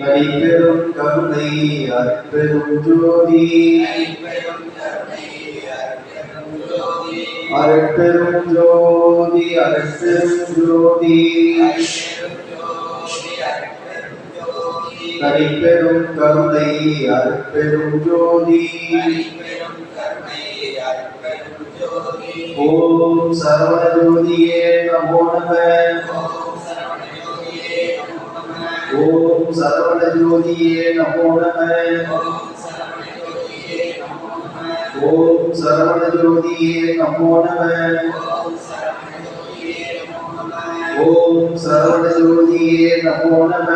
தனிப்பெரும் கருணை அற்பெரும் ஜோதி. அருட்பெரும் ஜோதி அருட்பெரும் ஜோதி. தனிப்பெரும் கருணை அற்பெரும் ஜோதி. ஓம் சரவண ஜோதியே நமோ நம. ஓம் சரவண ஜோதியே நமோ நம ஓம் சரவண ஜோதியே நமோ நம ஓம் சரவண ஜோதியே நமோ நம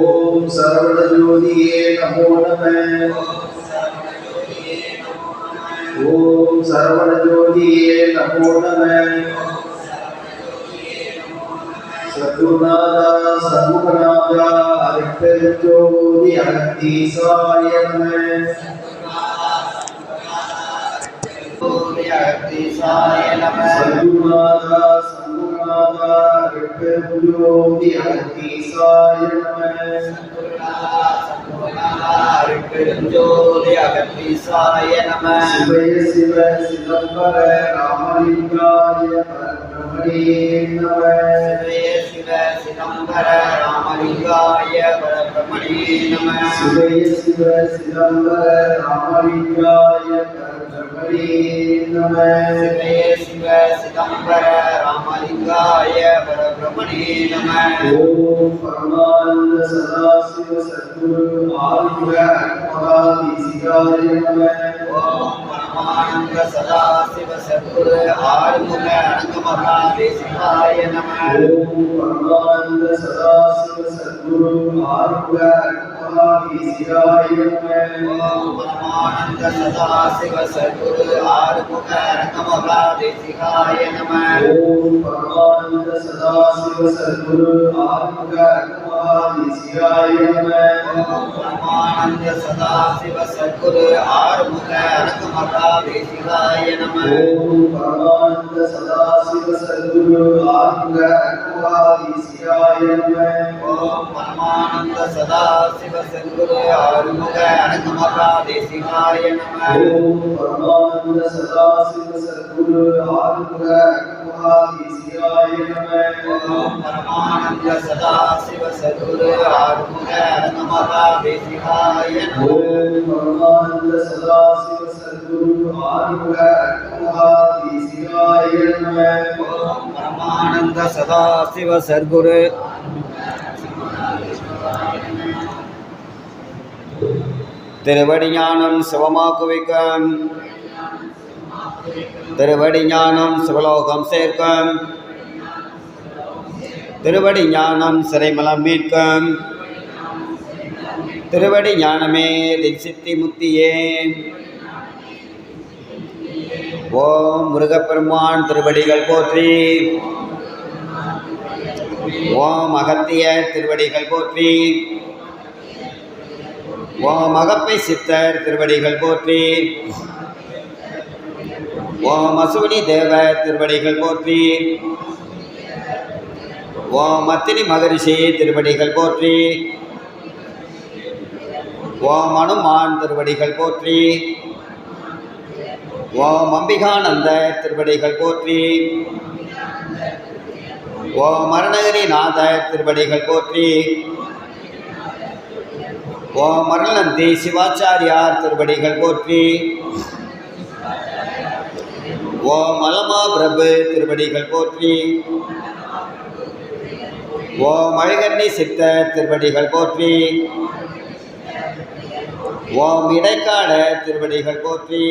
ஓம் சரவண ஜோதியே நமோ நம ஓம் சரவண ஜோதியே நமோ நம சத்குருநாதா சண்முகநாதா அருட்பெருஞ்சோதி அகத்தீசாய நம. சத்குருநாதா சண்முகநாதா அருட்பெருஞ்சோதி அகத்தீசாய நம. பெருஞ்சோதி அகத்தீசாய நம. சிவய சிவ சிதம்பர ராமலிங்காய பரபிரமணே நம. சிவய சிவ சிதம்பர ராமலிங்காய பரபிரமணே நம. சிவய சிவ சிதம்பர ராமலிங்காய பரபிரமணே நம. சிவய சிவ சிதம்பர ராமலிங்காய பரபிரமணே நம. ஓம் பரமானந்த சதாசிவ சத்குரு நம. ஓம் பரமானந்த சதாசிவ சத்குரு ஆறுமுக அனங்கமகா தேசிகாய நம ஓம் பரமானந்த சதாசிவ சத்குரு ஆதிப மகாதீசிகாய நம ஓம் பரமானந்த சதாசிவ சத்குரு ஆறுமுக அனங்கமகா தேசிகாய நம பரமானந்த சதாசிவ சத்குரு ஆத்மக மகாதீசிகாய நம ஓம் பரமானந்த சதாசிவ சத்குரு ஆறுமுக அனங்கமகா நம பரமானந்த சதாசிவ சத்குரு ஆத்மக மகாதீசிகாய நம ஆறுமுக ஓம் பரமானந்த ஆறுமுக நம ஓம் பரமானந்த சதாசிவ சத்குரு திருவடி ஞானம் சிவலோகம் சேர்க்கும். திருவடி ஞானம் சிறைமலம் மீட்கம். திருவடி ஞானமே சித்தி முத்தியே. ஓம் முருகப்பெருமான் திருவடிகள் போற்றி. ஓம் அகத்திய திருவடிகள் போற்றி. ஓம் அகப்பை சித்தர் திருவடிகள் போற்றி. ஓம் அசுவினி தேவ திருவடிகள் போற்றி. ஓம் அத்தினி மகரிஷி திருவடிகள் போற்றி. ஓம் அனுமான் திருவடிகள் போற்றி. ஓம் அம்பிகானந்த திருவடிகள் போற்றி. ஓம் நாத திருவடிகள் போற்றி. ஓம் மரணந்தி சிவாச்சாரியார் திருவடிகள் போற்றி. ஓம் அலமா பிரபு திருவடிகள் போற்றி. ஓம் அழகண்ணி சித்தர் திருவடிகள் போற்றி. ஓம் இடைக்காட திருவடிகள் போற்றி.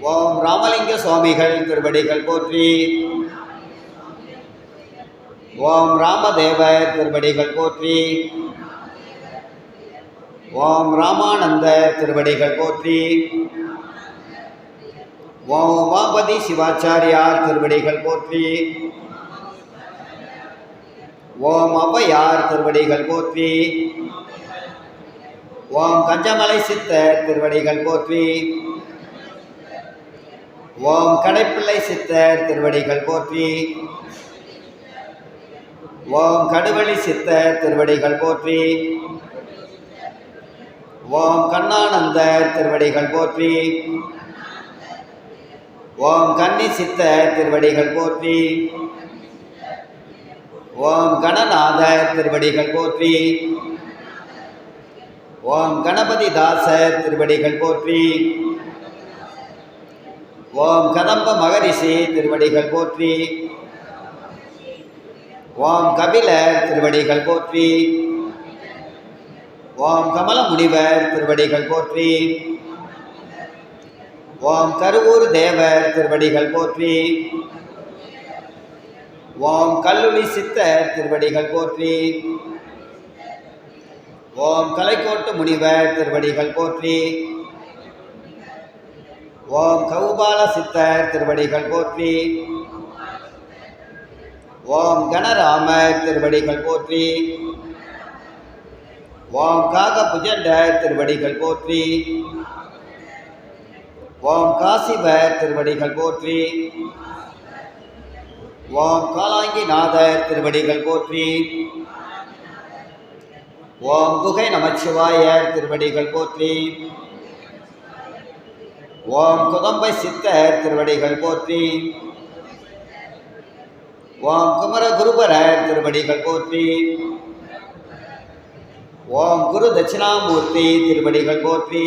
ஓம் ராமலிங்க சுவாமிகள் திருவடிகள் போற்றி. ஓம் ராமதேவர் திருவடிகள் போற்றி. ஓம் ராமானந்த திருவடிகள் போற்றி. ஓம் உமாபதி சிவாச்சாரியார் திருவடிகள் போற்றி. ஓம் ஔவையார் திருவடிகள் போற்றி. ஓம் கஞ்சமலை சித்தர் திருவடிகள் போற்றி. ஓம் கடைப்பிள்ளை சித்தர் திருவடிகள் போற்றி. ஓம் கடுவழி சித்தர் திருவடிகள் போற்றி. ஓம் கண்ணானந்தர் திருவடிகள் போற்றி. ஓம் கன்னி சித்தர் திருவடிகள் போற்றி. ஓம் கணநாதர் திருவடிகள் போற்றி. ஓம் கணபதி தாசர் திருவடிகள் போற்றி. ஓம் கதம்ப மகரிஷி திருவடிகள் போற்றி. ஓம் கபிலர் திருவடிகள் போற்றி. ஓம் கமல முனிவர் திருவடிகள் போற்றி. ஓம் கருவூர் தேவர் திருவடிகள் போற்றி. ஓம் கல்லுளி சித்தர் திருவடிகள் போற்றி. ஓம் கலைக்கோட்டு முனிவர் திருவடிகள் போற்றி. ஓம் கௌபால சித்தர் திருவடிகள் போற்றி. ஓம் கணராமர் திருவடிகள் போற்றி. ஓம் காக புஜண்டர் திருவடிகள் போற்றி. ஓம் காசிவர் திருவடிகள் போற்றி. ஓம் காலாங்கிநாதர் திருவடிகள் போற்றி. ஓம் குகை நமச்சிவாயர் திருவடிகள் போற்றி. ஓம் குதம்பை சித்தர் திருவடிகள் போற்றி. ஓம் குமர குருபரர் திருவடிகள் போற்றி. ஓம் குரு தட்சிணாமூர்த்தி திருவடிகள் போற்றி.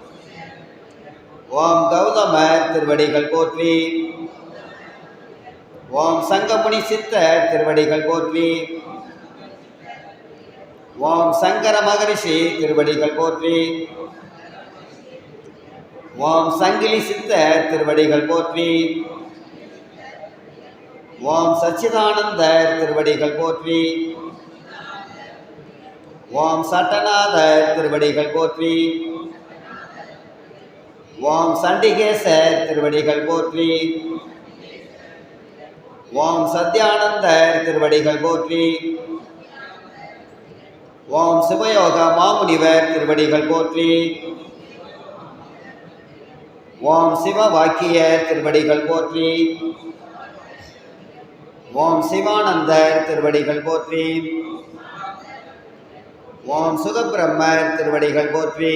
ஓம் கௌதமர் திருவடிகள் போற்றி. ஓம் சங்கமுனி சித்தர் திருவடிகள் போற்றி. ஓம் சங்கர மகரிஷி திருவடிகள் போற்றி. ஓம் சங்கிலி சித்தர் திருவடிகள் போற்றி. ஓம் சச்சிதானந்தர் திருவடிகள் போற்றி. ஓம் சட்டநாதர் திருவடிகள் போற்றி. ஓம் சண்டிகேசர் திருவடிகள் போற்றி. ஓம் சத்யானந்தர் திருவடிகள் போற்றி. ஓம் சிவயோக மாமுனிவர் திருவடிகள் போற்றி. ஓம் சிவ வாக்கியர் திருவடிகள் போற்றி. ஓம் சிவானந்தர் திருவடிகள் போற்றி. ஓம் சுகபிரம்மர் திருவடிகள் போற்றி.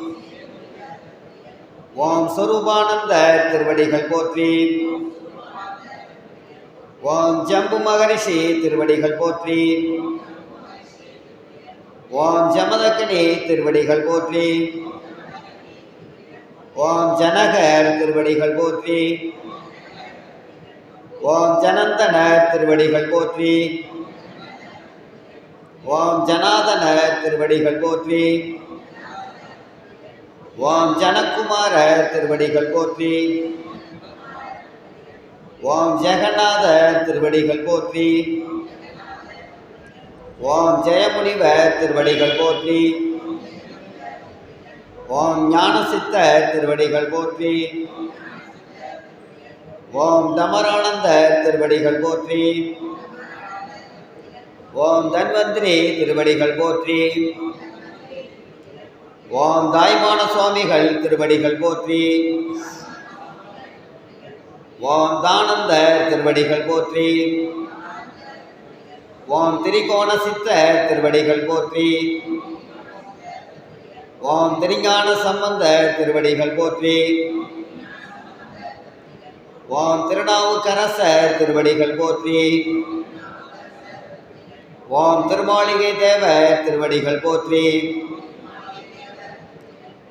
ஓம் சொரூபானந்தர் திருவடிகள் போற்றி. ஓம் ஜம்பு மகரிஷி திருவடிகள் போற்றி. ஓம் ஜமதக்கினி திருவடிகள் போற்றி. ஓம் ஜனகர் திருவடிகள் போற்றி. ஓம் ஜனந்தனர் திருவடிகள் போற்றி. ஓம் ஜனாதனர் திருவடிகள் போற்றி. ஓம் ஜனக்குமாரர் திருவடிகள் போற்றி. ஓம் ஜெகநாதர் திருவடிகள் போற்றி. ஓம் ஜெயமுனிவர் திருவடிகள் போற்றி. ஓம் ஞானசித்தர் திருவடிகள் போற்றி. ஓம் தமரானந்தர் திருவடிகள் போற்றி. ஓம் தன்வந்திரி திருவடிகள் போற்றி. ஓம் தாய்மான சுவாமிகள் திருவடிகள் போற்றி. ஓம் தானந்த திருவடிகள் போற்றி. ஓம் திரிகோண சித்தர் திருவடிகள் போற்றி. ஓம் திருஞான சம்பந்தர் திருவடிகள் போற்றி. ஓம் திருநாவுக்கரசர் திருவடிகள் போற்றி. ஓம் திருமாளிகை தேவர் திருவடிகள் போற்றி.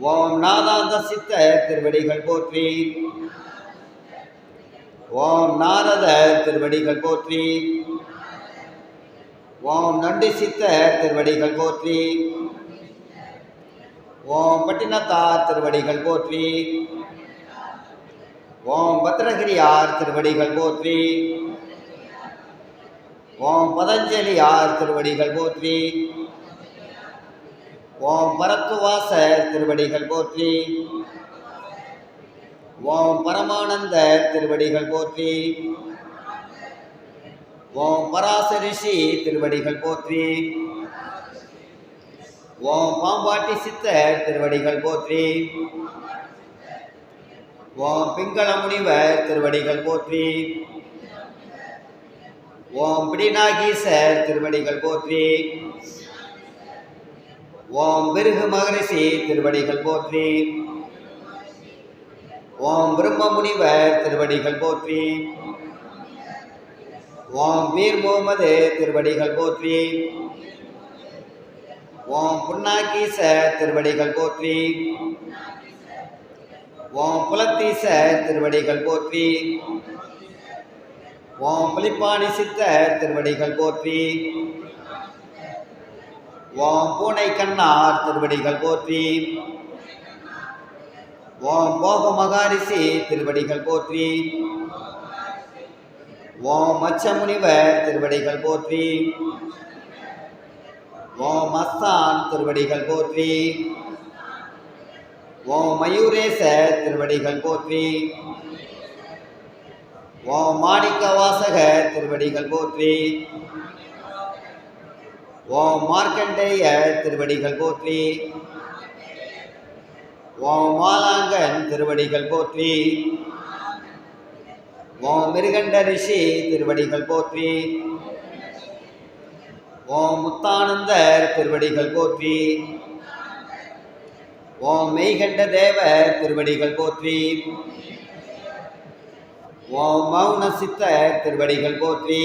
ஓம் நாதாந்த சித்தர் திருவடிகள் போற்றி. ஓம் நாரத திருவடிகள் போற்றி. ஓம் நண்டி சித்தர் திருவடிகள் போற்றி. ஓம் பட்டினத்தார் திருவடிகள் போற்றி. ஓம் பத்ரகிரியார் திருவடிகள் போற்றி. ஓம் பதஞ்சலியார் திருவடிகள் போற்றி. ஓம் பரத்துவாச திருவடிகள் போற்றி. ஓம் பரமானந்த திருவடிகள் போற்றி. ஓம் பராசரிஷி திருவடிகள் போற்றி. ஓம் பாம்பாட்டி சித்தர் திருவடிகள் போற்றி. ஓம் பிங்கள முனிவர் திருவடிகள் போற்றி. ஓம் பிடிநாகீசர் திருவடிகள் போற்றி. ஓம் பிருகு மகரிஷி திருவடிகள் போற்றி. ஓம் பிரம்ம முனிவர் திருவடிகள் போற்றி. ஓம் வீர் முகமது திருவடிகள் போற்றி. ஓம் புன்னாக்கீச திருவடிகள் போற்றி. ஓம் புலத்தீச திருவடிகள் போற்றி. ஓம் புலிப்பாணி சித்தர் திருவடிகள் போற்றி. ஓம் பூனை கண்ணார் திருவடிகள் போற்றி. ஓம் போக மகாரிஷி திருவடிகள் போற்றி. ஓம் மச்சமுனிவர் திருவடிகள் போற்றி. ஓம் அஸ்தான் திருவடிகள் போற்றி. ஓம் மயூரேச திருவடிகள் போற்றி. ஓம் மாணிக்க வாசக திருவடிகள் போற்றி. ஓம் மார்க்கண்டேய திருவடிகள் போற்றி. ஓம் மாலாங்கன் திருவடிகள் போற்றி. ஓம் மிருகண்ட ரிஷி திருவடிகள் போற்றி. ஓம் முத்தானந்தர் திருவடிகள் போற்றி. ஓம் மெய்கண்ட தேவர் திருவடிகள் போற்றி. ஓம் மௌன சித்தர் திருவடிகள் போற்றி.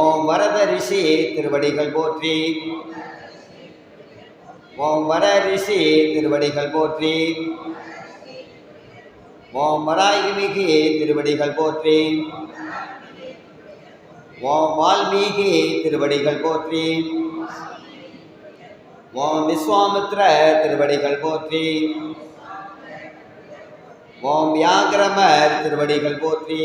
ஓம் வரத ரிஷி திருவடிகள் போற்றி. ஓம் வர ரிஷி திருவடிகள் போற்றி. ஓம் வராயுமிகி திருவடிகள் போற்றி. ஓம் வால்மீகி திருவடிகள் போற்றி. ஓம் விஸ்வாமித்ர திருவடிகள் போற்றி. ஓம் வியாகிரமர் திருவடிகள் போற்றி.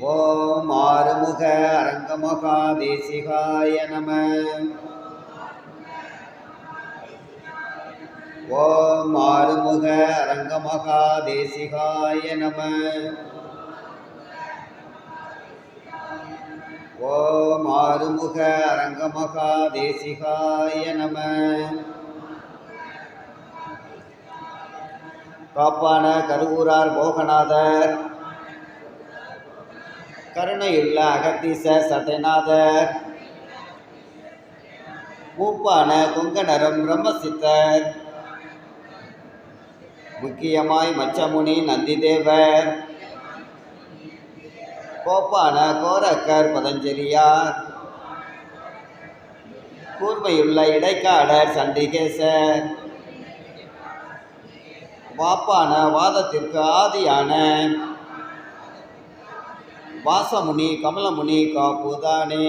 ஓம் ஆறுமுக அரங்கமகா தேசிகாய நம. ஓம் ஆறுமுக அரங்கமகா தேசிகாய நம. ஓம் ஆறுமுக அரங்கமகா தேசிகாய நம. காப்பான கருவூரார் போகநாதர் கருணையுள்ள அகத்தீச சட்டைநாதர் மூப்பான குங்கணரம் பிரம்மசித்தர். முக்கியமாய் மச்சமுனி நந்திதேவர். கோப்பான கோரக்கர் பதஞ்சலியார் கூர்மையுள்ள இடைக்காடர் சண்டிகேசர். வாப்பான வாதத்திற்கு ஆதியான வாசமுனி கமலமுனி காப்புதானே.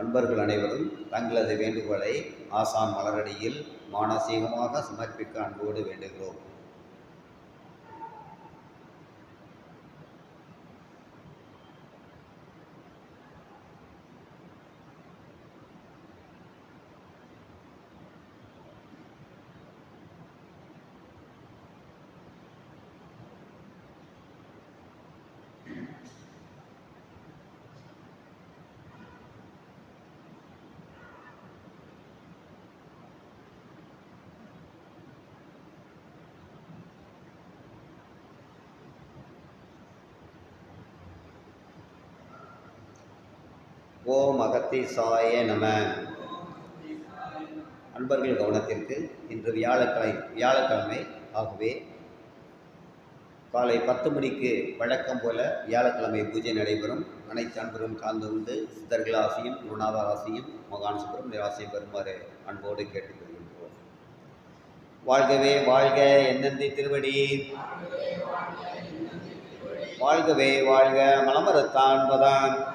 அன்பர்கள் அனைவரும் தங்களது வேண்டுகோளை ஆசான் மலரடியில் மானசீகமாக சமர்ப்பிக்க அன்போடு வேண்டுகிறோம். ஓம் அகத்தீசாய நம. அன்பர்கள் கவனத்திற்கு இன்று வியாழக்கிழமை வியாழக்கிழமை ஆகவே காலை பத்து மணிக்கு வழக்கம் போல வியாழக்கிழமை பூஜை நடைபெறும். அனைத்து அன்பரும் கலந்து கொண்டு சித்தர்கள் ஆசியும் குருநாதர் ஆசியும் மகான் சுப்பிரமணிய பெறுமாறு அன்போடு கேட்டுக்கொள்கின்றோம். வாழ்கவே வாழ்க என்னந்தி திருவடி? வாழ்கவே வாழ்க மலமரத்தான் பதான்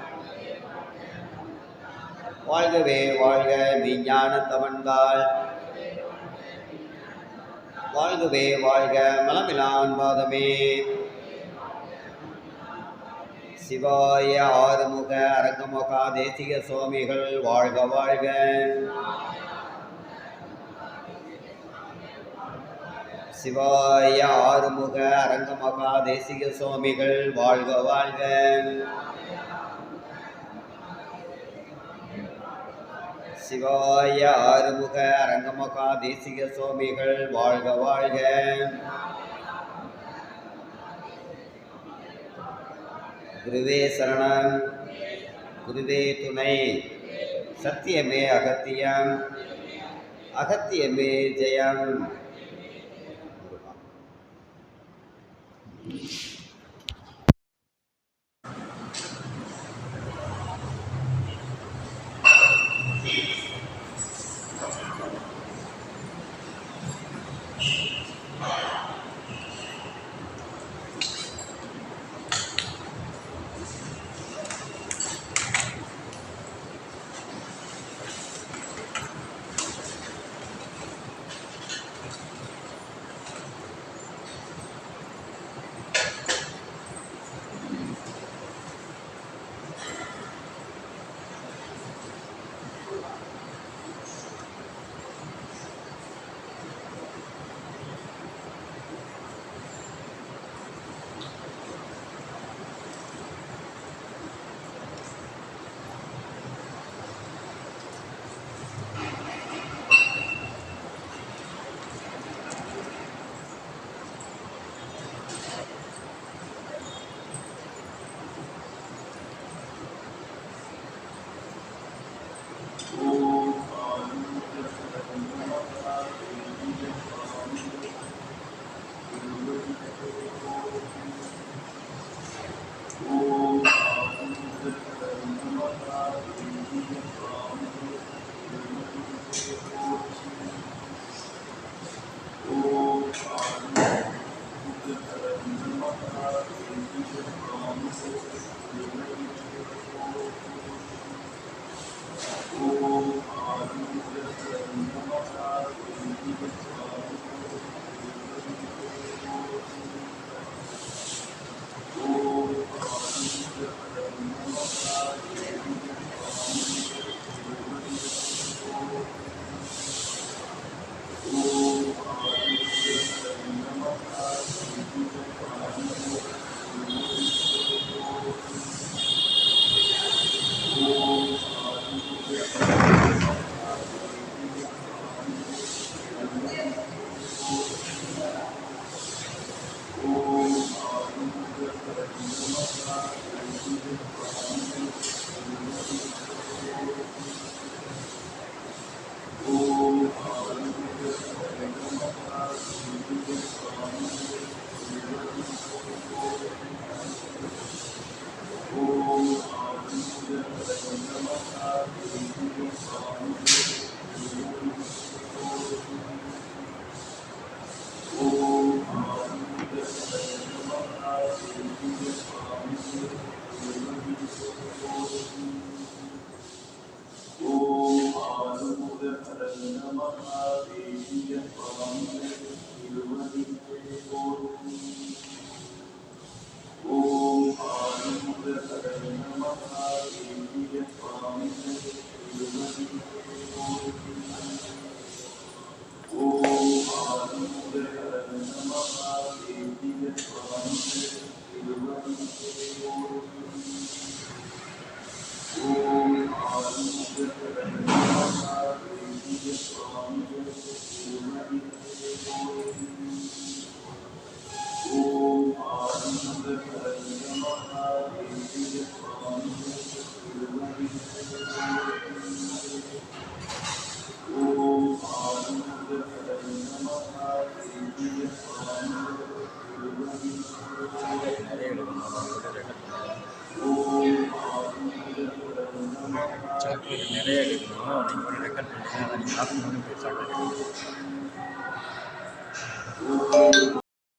வாழ்கவே வாழ்க மெய்ஞான தவன்கால் வாழ்கவே வாழ்க மலமிலான் பாதமே சிவாய ஆறுமுக அரங்கமுகா தேசிக சுவாமிகள் வாழ்க வாழ்க. சிவாய ஆறுமுக அரங்கமகா தேசிக சுவாமிகள் வாழ்க வாழ்க. சிவாய ஆறுமுக அரங்கமகா தேசிக சுவாமிகள் வாழ்க வாழ்க. குருவே சரணம். குருவே துணை. சத்தியமே அகத்தியம். அகத்தியமே ஜெயம்.